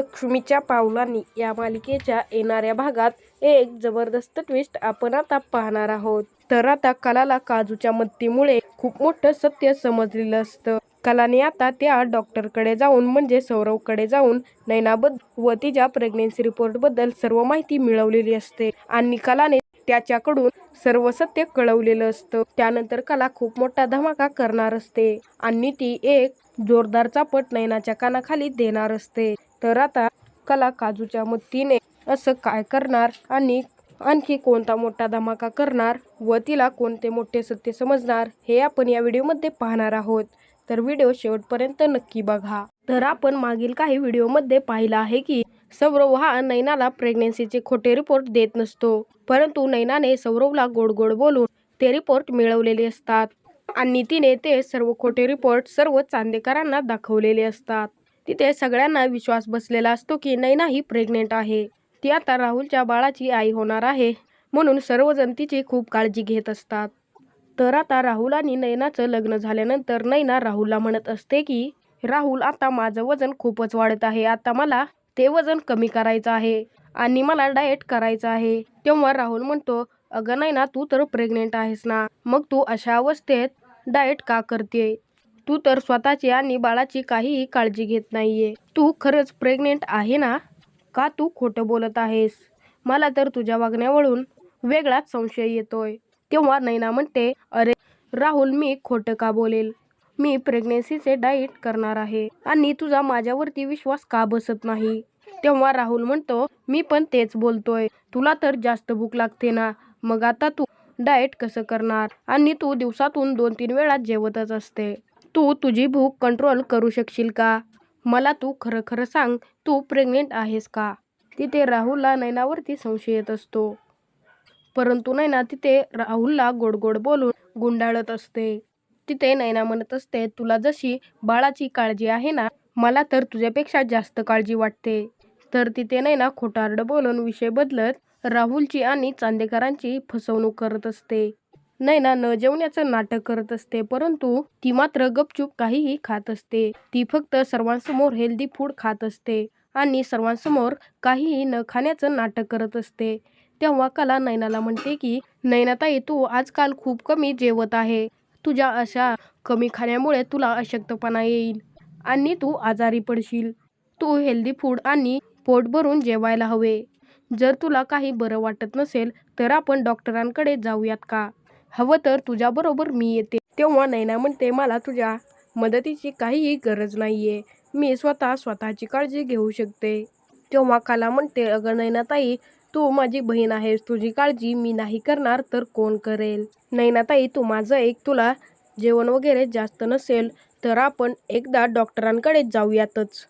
लक्ष्मीच्या पावलांनी या मालिकेच्या येणाऱ्या भागात एक जबरदस्त ट्विस्ट आपण आता पाहणार आहोत. तर आता कलाला काजूच्या मत्तीमुळे खूप मोठं सत्य समजलेलं असतं. कलाने आता त्या डॉक्टरकडे जाऊन म्हणजे सौरवकडे जाऊन नैनाबद्दल व तिच्या प्रेग्नेन्सी रिपोर्टबद्दल सर्व माहिती मिळवलेली असते. आणि कलाने त्याच्याकडून सर्व सत्य कळवलेलं असतं. त्यानंतर कला खूप मोठा धमाका करणार असते. आणि ती एक जोरदार चापट नैनाच्या कानाखाली देणार असते. तर आता कला काजूच्या मदतीने असं काय करणार आणि आणखी कोणता मोठा धमाका करणार व तिला कोणते मोठे सत्य समजणार हे आपण या व्हिडिओमध्ये पाहणार आहोत. तर व्हिडिओ शेवटपर्यंत नक्की बघा. तर आपण मागील काही व्हिडिओमध्ये पाहिलं आहे की सौरव हा नैनाला प्रेग्नेन्सीचे खोटे रिपोर्ट देत नसतो. परंतु नैनाने सौरवला गोड गोड बोलून ते रिपोर्ट मिळवलेले असतात. आणि तिने ते सर्व खोटे रिपोर्ट सर्व चांदेकरांना दाखवलेले असतात. तिथे सगळ्यांना विश्वास बसलेला असतो की नैना ही प्रेग्नेंट आहे. ती आता राहुलच्या बाळाची आई होणार आहे. म्हणून सर्वजण तिची खूप काळजी घेत असतात. तर आता राहुल आणि नैनाचं लग्न झाल्यानंतर नैना राहुलला म्हणत असते की राहुल आता माझं वजन खूपच वाढत आहे. आता मला ते वजन कमी करायचं आहे आणि मला डाएट करायचं आहे. तेव्हा राहुल म्हणतो अगं नैना तू तर प्रेग्नेंट आहेस ना. मग तू अशा अवस्थेत डाएट का करते तू तर स्वतःची आणि बाळाची काहीही काळजी घेत नाहीये. तू खरंच प्रेग्नेंट आहे ना? का तू खोटं बोलत आहेस? मला तर तुझ्या वागण्यावरून वेगळाच संशय येतोय. तेव्हा नैना म्हणते अरे राहुल मी खोटं का बोलेल? मी प्रेग्नेसीचे डाएट करणार आहे आणि तुझा माझ्यावरती विश्वास का बसत नाही? तेव्हा राहुल म्हणतो मी पण तेच बोलतोय. तुला तर जास्त भूक लागते ना. मग आता तू डाएट कसं करणार? आणि तू दिवसातून दोन तीन वेळा जेवतच असते. तू तुझी भूक कंट्रोल करू शकशील का? मला तू खरं खरं सांग तू प्रेग्नेंट आहेस का? तिथे राहुलला नैनावरती संशय येत असतो. परंतु नैना तिथे राहुलला गोड गोड बोलून गुंडाळत असते. तिथे नैना म्हणत असते तुला जशी बाळाची काळजी आहे ना मला तर तुझ्यापेक्षा जास्त काळजी वाटते. तर तिथे नैना खोटारड बोलून विषय बदलत राहुलची आणि चांदेकरांची फसवणूक करत असते. नैना न जेवण्याचं नाटक करत असते परंतु ती मात्र गपचूप काहीही खात असते. ती फक्त सर्वांसमोर हेल्दी फूड खात असते आणि सर्वांसमोर काहीही न खाण्याचं नाटक करत असते. तेव्हा कला नैनाला म्हणते की नैनाताई तू आजकाल खूप कमी जेवत आहे. तुझ्या अशा कमी खाण्यामुळे तुला अशक्तपणा येईल आणि तू आजारी पडशील. तू हेल्दी फूड आणि पोट भरून जेवायला हवे. जर तुला काही बरं वाटत नसेल तर आपण डॉक्टरांकडे जाऊयात का? हवं तर तुझ्याबरोबर मी येते. तेव्हा नैना म्हणते मला तुझ्या मदतीची काहीही गरज नाहीये. मी स्वतः स्वतःची काळजी घेऊ शकते. तेव्हा काला म्हणते अगं नैनाताई तू माझी बहीण आहेस. तुझी काळजी मी नाही करणार तर कोण करेल? नैनाताई तू माझं एक तुला जेवण वगैरे जास्त नसेल तर आपण एकदा डॉक्टरांकडे जाऊयातच.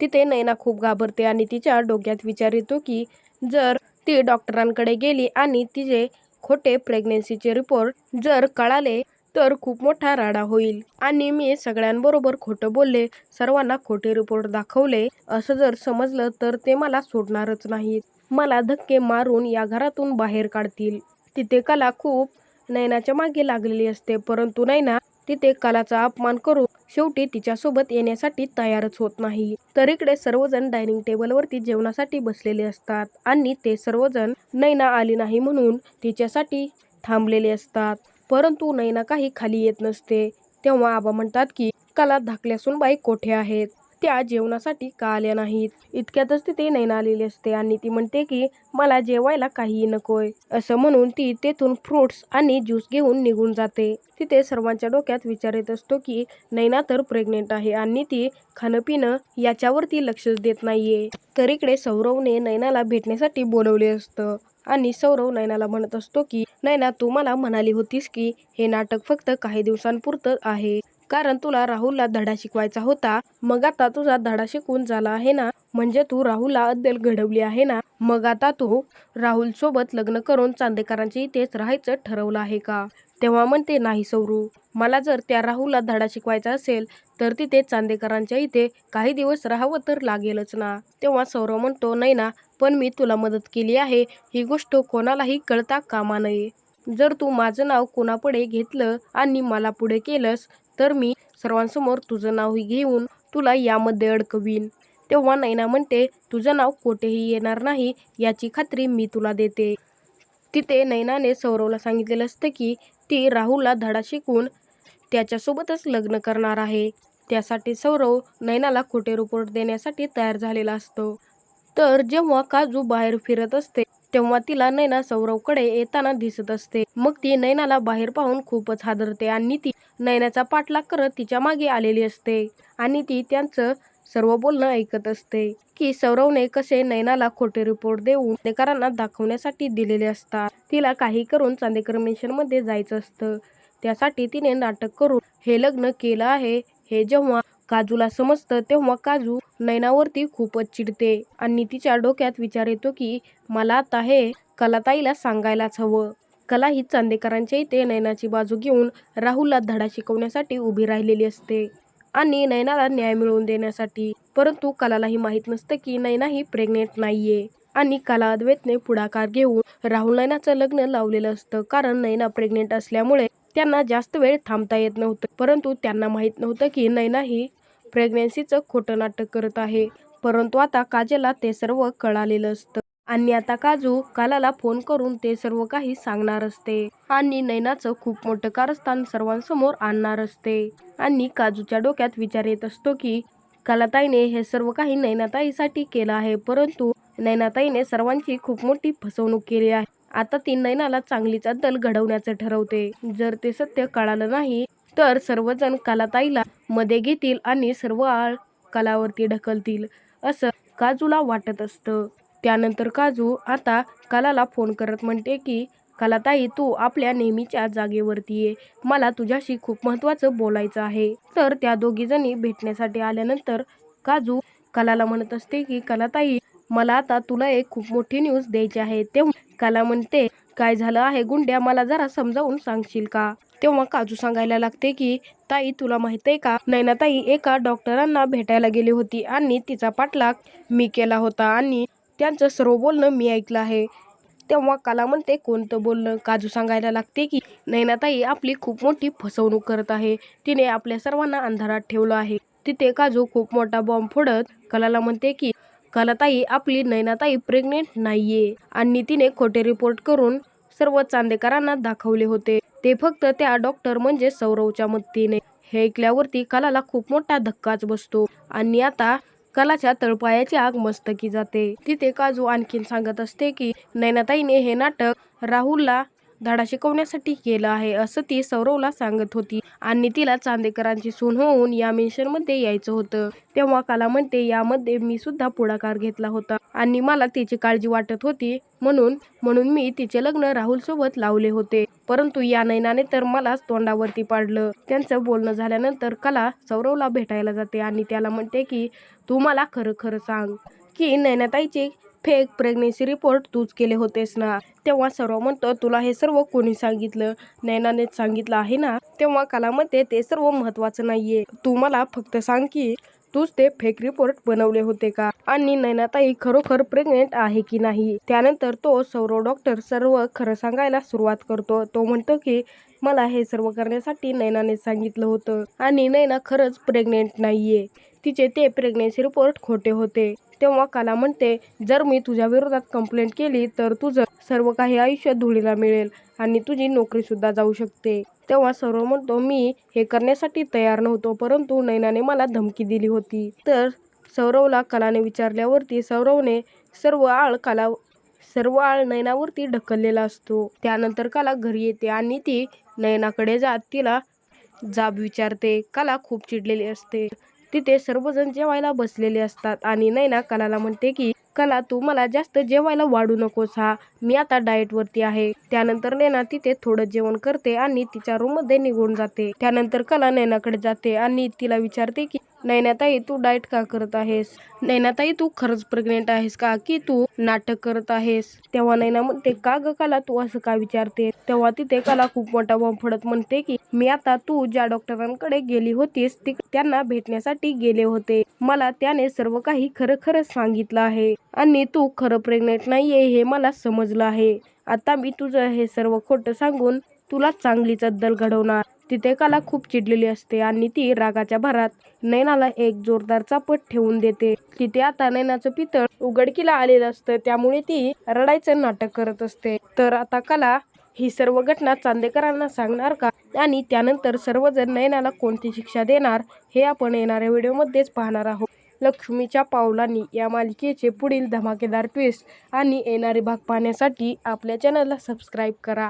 तिथे नैना खूप घाबरते आणि तिच्या डोक्यात विचार येतो की जर ती डॉक्टरांकडे गेली आणि तिचे खोटे प्रेग्नेन्सीचे रिपोर्ट जर कळाले तर खूप मोठा राडा होईल. आणि मी सगळ्यांबरोबर खोटं बोलले सर्वांना खोटे रिपोर्ट दाखवले असं जर समजलं तर ते मला सोडणारच नाहीत. मला धक्के मारून या घरातून बाहेर काढतील. तिथे कला खूप नैनाच्या मागे लागलेली असते परंतु नैना तिथे कलाचा अपमान करून शेवटी तिच्यासोबत येण्यासाठी तयारच होत नाही. तर इकडे सर्वजण डायनिंग टेबलवरती जेवणासाठी बसलेले असतात आणि ते सर्वजण नैना आली नाही म्हणून तिच्यासाठी थांबलेले असतात. परंतु नैना काही खाली येत नसते. तेव्हा आबा म्हणतात की कला धाकल्यासून बाई कोठे आहेत? त्या जेवणासाठी का आल्या नाहीत? इतक्यातच तिथे नैना आलेली असते आणि ती म्हणते की मला जेवायला काहीही नकोय. असं म्हणून ती तेथून फ्रुट्स आणि ज्यूस घेऊन निघून जाते. तिथे सर्वांच्या डोक्यात विचार येत असतो की नैना तर प्रेग्नेंट आहे आणि ती खाणं पिणं याच्यावरती लक्षच देत नाहीये. तर इकडे सौरवने नैनाला भेटण्यासाठी बोलवले असतं आणि सौरव नैनाला म्हणत असतो की नैना तू मला म्हणाली होतीस की हे नाटक फक्त काही दिवसांपुरतं आहे. कारण तुला राहुलला धडा शिकवायचा होता. मग आता तुझा धडा शिकून झाला आहे ना? म्हणजे तू राहुलला अद्दल घडवली आहे ना? मग आता तू राहुल सोबत लग्न करून चांदेकरांच्या इथेच राहायचं ठरवलं आहे का? तेव्हा म्हणते नाही सौरू. मला जर त्या राहुलला धडा शिकवायचा असेल तर तिथे चांदेकरांच्या इथे काही दिवस राहावं तर लागेलच ना. तेव्हा सौरव म्हणतो नाही ना पण मी तुला मदत केली आहे. ही गोष्ट कोणालाही कळता कामा नये. जर तू माझं नाव कोणापुढे घेतलं आणि मला पुढे केलंस तर मी सर्वांसमोर तुझं नावही घेऊन तुला यामध्ये अडकवीन. तेव्हा नैना म्हणते तुझं नाव कोठेही येणार नाही याची खात्री मी तुला देते. तिथे नैनाने सौरवला सांगितलेलं असतं की ती राहुलला धडा शिकून त्याच्यासोबतच लग्न करणार आहे. त्यासाठी सौरव नैनाला खोटे रिपोर्ट देण्यासाठी तयार झालेला असतो. तर जेव्हा काजू बाहेर फिरत असते तेव्हा तिला नैना सौरवकडे येताना दिसत असते. मग ती नैनाला बाहेर पाहून खूपच हादरते आणि ती नैनाचा पाठलाग करत तिच्यामागे आलेली असते आणि ती त्यांचं सर्व बोलणं ऐकत असते की सौरवने कसे नैनाला खोटे रिपोर्ट देऊन चांदेकरांना दाखवण्यासाठी दिलेले असतात. तिला काही करून चांदेकर मिशनमध्ये जायचं असतं. त्यासाठी तिने नाटक करून हे लग्न केलं आहे. हे जेव्हा काजूला समजतं तेव्हा काजू नैनावरती खूपच चिडते आणि तिच्या डोक्यात विचार येतो की मला आता हे कलाताईला सांगायलाच हवं. कला ही चांदेकरांच्या इथे नैनाची बाजू घेऊन राहुलला धडा शिकवण्यासाठी उभी राहिलेली असते आणि नैनाला न्याय मिळवून देण्यासाठी. परंतु कलालाही माहीत नसतं की नैना ही प्रेग्नेंट नाहीये आणि कला अद्वैतने पुढाकार घेऊन राहुल नैनाचं लग्न लावलेलं असतं. कारण नैना प्रेग्नेंट असल्यामुळे त्यांना जास्त वेळ थांबता येत नव्हतं. परंतु त्यांना माहीत नव्हतं की नैना ही प्रेग्नेन्सीचं खोटं नाटक करत आहे. परंतु आता काजलला ते सर्व कळालेलं असतं. आणि आता काजू कालाला फोन करून ते सर्व काही सांगणार असते. आणि नैनाचं खूप मोठं कारस्थान सर्वांसमोर आणणार असते. आणि काजूच्या डोक्यात विचार येत असतो की कालाताईने हे सर्व काही नैनाताईसाठी केलं आहे. परंतु नैनाताईने सर्वांची खूप मोठी फसवणूक केली आहे. आता ती नैनाला चांगलीच अद्दल घडवण्याचं ठरवते. जर ते सत्य कळालं नाही तर सर्वजण कलाताईला मध्ये घेतील आणि सर्व आळ कलावरती ढकलतील असं काजूला वाटत असतं. त्यानंतर काजू आता कलाला फोन करत म्हणते की कलाताई तू आपल्या नेहमीच्या जागेवरती ये. मला तुझ्याशी खूप महत्त्वाचं बोलायचं आहे. तर त्या दोघीजणी भेटण्यासाठी आल्यानंतर काजू कलाला म्हणत असते की कलाताई मला आता तुला एक खूप मोठी न्यूज द्यायची आहे. तेव्हा कला म्हणते काय झालं आहे गुंड्या? मला जरा समजावून सांगशील का? तेव्हा काजू सांगायला लागते की ताई तुला माहीत आहे का? नैनाताई एका डॉक्टरांना भेटायला गेली होती आणि तिचा पाठलाग मी केला होता आणि त्यांचं सर्व बोलणं मी ऐकलं आहे. तेव्हा काला म्हणते कोणतं बोलणं? काजू सांगायला लागते की नैनाताई आपली खूप मोठी फसवणूक करत आहे. तिने आपल्या सर्वांना अंधारात ठेवलं आहे. तिथे काजू खूप मोठा बॉम्ब फोडत कलाला म्हणते की कलाताई आपली नैनाताई प्रेग्नेंट नाहीये. आणि तिने खोटे रिपोर्ट करून सर्व चांदेकरांना दाखवले होते. ते फक्त त्या डॉक्टर म्हणजे सौरवच्या मदतीने. हे ऐकल्यावरती कलाला खूप मोठा धक्काच बसतो. आणि आता कलाच्या तळपायाची आग मस्तकी जाते. तिथे काजू आणखीन सांगत असते की नैनाताईने हे नाटक राहुलला धडा शिकवण्यासाठी केलं आहे असं ती सौरवला सांगत होती. आणि तिला चांदेकरांची सून होऊन या मिशनमध्ये यायचं होतं. तेव्हा काला म्हणते यामध्ये मी सुद्धा पुढाकार घेतला होता. आणि मला तिची काळजी वाटत होती म्हणून म्हणून मी तिचे लग्न राहुल सोबत लावले होते. परंतु या नैनाने तर मलाच तोंडावरती पाडलं. त्यांचं बोलणं झाल्यानंतर कला सौरवला भेटायला जाते आणि त्याला म्हणते की तू मला खरं खरं सांग की नैनाताईचे फेक प्रेग्नेन्सी रिपोर्ट तूच केले होतेस ना? तेव्हा सर्व म्हणतो तुला हे सर्व कोणी सांगितलं? नैनानेच सांगितलं आहे ना? तेव्हा कला म्हणते ते सर्व महत्वाचं नाहीये. तू मला फक्त सांग की तूच ते फेक रिपोर्ट बनवले होते का? आणि नैनाताई खरोखर प्रेग्नेंट आहे की नाही? त्यानंतर तो सौरव डॉक्टर सर्व खरं सांगायला सुरुवात करतो. तो म्हणतो की मला हे सर्व करण्यासाठी नैनाने सांगितलं होतं. आणि नैना खरंच प्रेग्नेंट नाहीये. तिचे ते प्रेग्नेन्सी रिपोर्ट खोटे होते. तेव्हा काला म्हणते जर मी तुझ्या विरोधात कंप्लेंट केली तर तुझं सर्व काही आयुष्य धुळीला मिळेल आणि तुझी नोकरी सुद्धा जाऊ शकते. तेव्हा सौरव म्हणतो मी हे करण्यासाठी तयार नव्हतो परंतु नैनाने मला धमकी दिली होती. तर सौरवला कलाने विचारल्यावरती सौरवने सर्व आळ कला सर्व आळ नैनावरती ढकललेला असतो. त्यानंतर कला घरी येते आणि ती नैनाकडे जात तिला जाब विचारते. कला खूप चिडलेली असते. तिथे सर्वजण जेवायला बसलेले असतात आणि नैना कलाला म्हणते की कला तू मला जास्त जेवायला वाढू नकोस हा. मी आता डाएट वरती आहे. त्यानंतर नैना तिथे थोडं जेवण करते आणि तिच्या रूममध्ये निघून जाते. त्यानंतर कला नैनाकडे जाते आणि तिला विचारते की नैनाताई तू डाएट का करत आहेस? नैनाताई तू खरंच प्रेग्नेंट आहेस का? की तू नाटक करत आहेस? तेव्हा नैना म्हणते का ग काला तू असं का विचारते तेव्हा तिथे काला खूप मोठा बॉम्ब म्हणते की मी आता तू ज्या डॉक्टरांकडे गेली होतीस ती त्यांना भेटण्यासाठी गेले होते. मला त्याने सर्व काही खरं खरं सांगितलं आहे आणि तू खरं प्रेग्नेंट नाहीये हे मला समजलं आहे. आता मी तुझं हे सर्व खोटं सांगून तुला चांगलीच अद्दल घडवणार. तिथे कला खूप चिडलेली असते आणि ती रागाच्या भरात नैनाला एक जोरदार चापट ठेवून देते. तिथे आता नैनाचं पितळ उघडकीला आलेलं असतं त्यामुळे ती रडायचं नाटक करत असते. तर आता कला ही सर्व घटना चांदेकरांना सांगणार का? आणि त्यानंतर सर्वजण नयनाला कोणती शिक्षा देणार हे आपण येणाऱ्या व्हिडिओमध्येच पाहणार आहोत. लक्ष्मीच्या पावलांनी या मालिकेचे पुढील धमाकेदार ट्विस्ट आणि येणारे भाग पाहण्यासाठी आपल्या चॅनलला सबस्क्राईब करा.